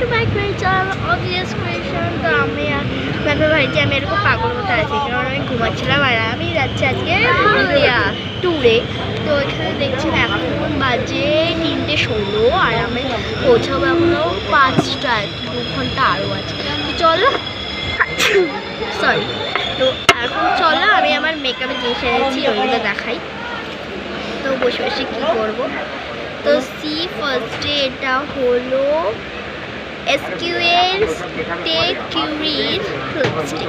To my channel obvious creation তো আমি ভাবে ভাই যে আমি এরকম পাগল মতো আছি, কারণ আমি ঘুমাচ্ছিলাম আর আমি যাচ্ছি আজকে পুরুলিয়া ট্যুরে তো এখানে দেখছি এখন বাজে তিনটে ষোলো আর আমি পৌঁছাবো এখনও পাঁচটা, দু ঘণ্টা আরও আছে। তো চলো সরি তো এখন চলো, আমি আমার মেকআপের জিনিস এনেছি, ওইগুলো দেখাই। তো বসে বসে কী করব? তো সি ফার্স্টে এটা হলো এসকিউএস টে কিউরিজ লিপস্টিক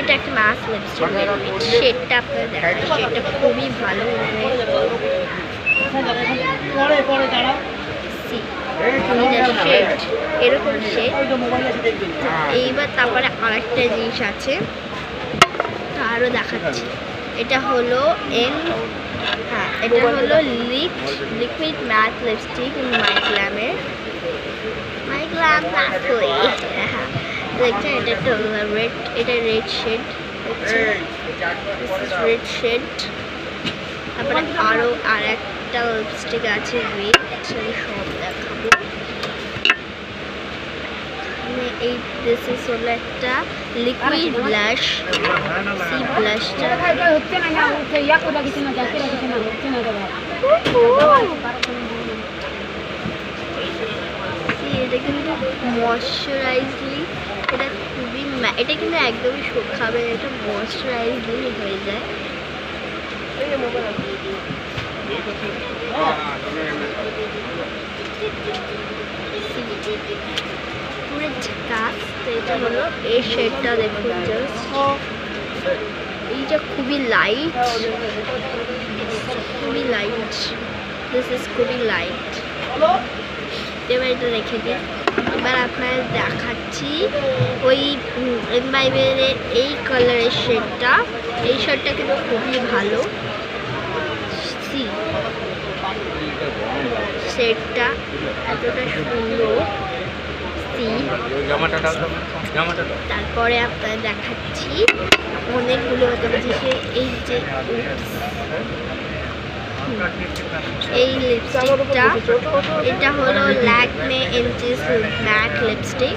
এটা একটা মাস লিপস্টিক শেডটা আপনারা দেখেন শেডটা খুবই ভালো এটা এরকম শেড তো এইবার তারপরে আরেকটা জিনিস আছে তা আরও দেখাচ্ছি। এটা হলো এন হ্যাঁ এটা হলো লিক লিকুইড ম্যাট লিপস্টিক মাই গ্ল্যামের মাই গ্ল্যাম লাস্টলি হ্যাঁ দেখছেন এটা একটা রেড এটা রেড শেড রেড শেড তারপরে আরও আর একটা লিপস্টিক আছে রেড সেটা সব দেখাবো মানে এই দিস ইজ হলো একটা লিকুইড ব্লাশ সি ব্লাশটা হচ্ছে না না হচ্ছে ইয়া করে রাখিস না যাকে রাখিস না হচ্ছে না এটা কিন্তু ময়শ্চারাইজলি এটা খুবই এটা কিন্তু একদমই শুকাবে এটা ময়শ্চারাইজলি হয়ে যায়। পুরো ঝাকাস, তো এটা হলো এই শেডটা দেখুন জাস্ট এইটা খুবই লাইট খুবই লাইট দিস ইজ খুবই লাইট এবার এটা রেখে দিই। এবার আপনার দেখাচ্ছি ওই এমবাইবের এই কালারের শেডটা এই শেডটা কিন্তু খুবই ভালো। সি শেডটা এতটা সুন্দর। সি তারপরে আপনার দেখাচ্ছি। অনেকগুলো এই যে এই লিপস্টিকটা এটা হলো ল্যাকমে এনচিস ম্যাট লিপস্টিক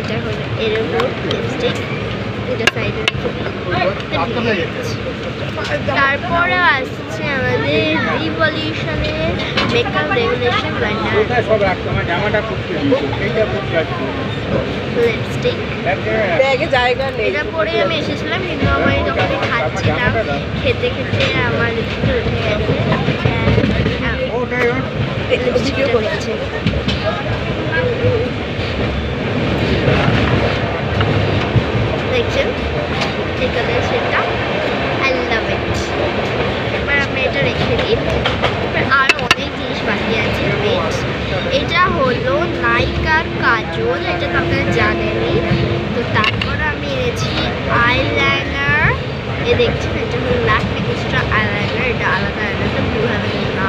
এটা হলো এরকম লিপস্টিক এটা সাইডে তারপরে আসছে আমাদের রিভলিউশনের মেকআপ রেগুলেশন আমার লিপস্টিক ব্যাগে জায়গা এটা পরে আমি এসেছিলাম কিন্তু আমি যখন খাচ্ছিলাম। খেতে খেতে আমার লিপস্টিক উঠে গেছে। লিপস্টিকও করেছে দেখছেন এই কালার সেটা আই লাভ ইট এবার আমরা এটা রেখে দিই এবার আরও অনেক জিনিস বাকি আছে wait। এটা হলো নাইকার কাজল, এটা তো আপনারা জানেনই। তো তারপর আমি এনেছি আইলাইনার এ দেখছেন, এটা হলো ল্যাকমে এক্সট্রা আইলাইনার এটা আলাদা আইলাইনারটা ব্লু হ্যাভেন না।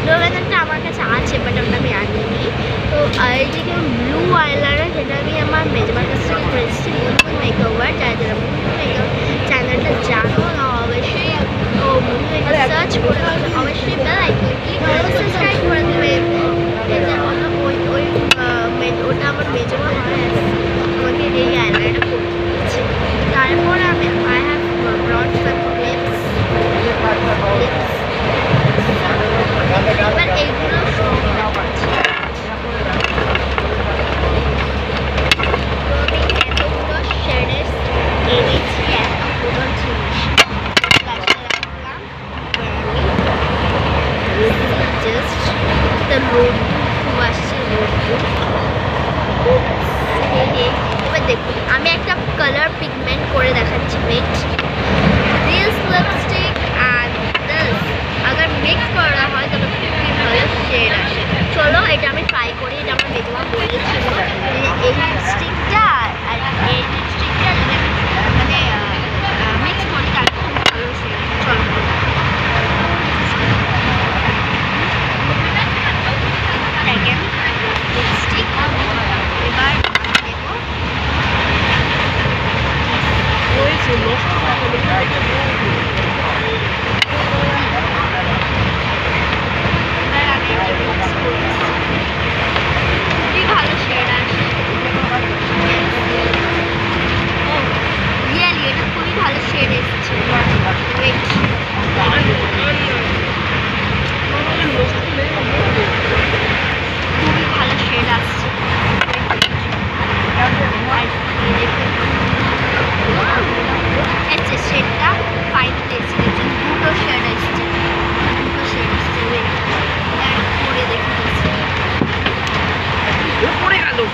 ব্লু হ্যাভেনটা আমার কাছে আছে বাট ওটা আমি আনিনি। তো এই যে ব্লু আইলাইনার সেটা আমি আমার মেজবার কাছ থেকে করেছি মেকওভার যারা যারা মুনমুন মেকওভার চ্যানেলটা জানো না অবশ্যই ও মুনমুন সার্চ করে অবশ্যই বেল আইকন ক্লিক করে সাবস্ক্রাইব করে দেবে এটা হলো ওই ওই আহ, মে- ওটা আমার মেজমা হয় আমাকে এই আইলাইনারটা করতে দিয়েছে তারপরে আমি I have brought some clips clips এবার এইগুলো সব দেখাচ্ছি তো আমি এতগুলো শেডের এনেছি এতগুলো জিনিস লাস্টে রাখলাম জাস্ট দ্য রোড খুব আসছে রোড এবার দেখুন আমি একটা কালার পিগমেন্ট করে দেখাচ্ছি next this lipstick and this agar mix করা হয় তবে খুবই ভালো শেড আসে চলো এটা আমি ট্রাই করি এটা আমার মেজমা বলেছিল যে এই লিপস্টিকটা আর এই লিপস্টিকটা যদি আমি মানে মিক্স করি তাহলে খুব ভালো শেড চলো সেকেন্ড লিপস্টিক এবার দেবো চলো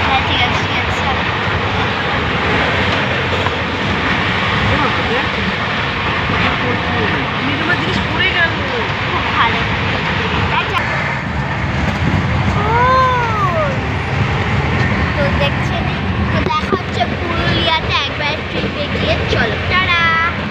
হ্যাঁ ঠিক আছে ঠিক আছে। চলো। নিজের জিনিস পড়ে গেল। খুব ভালো।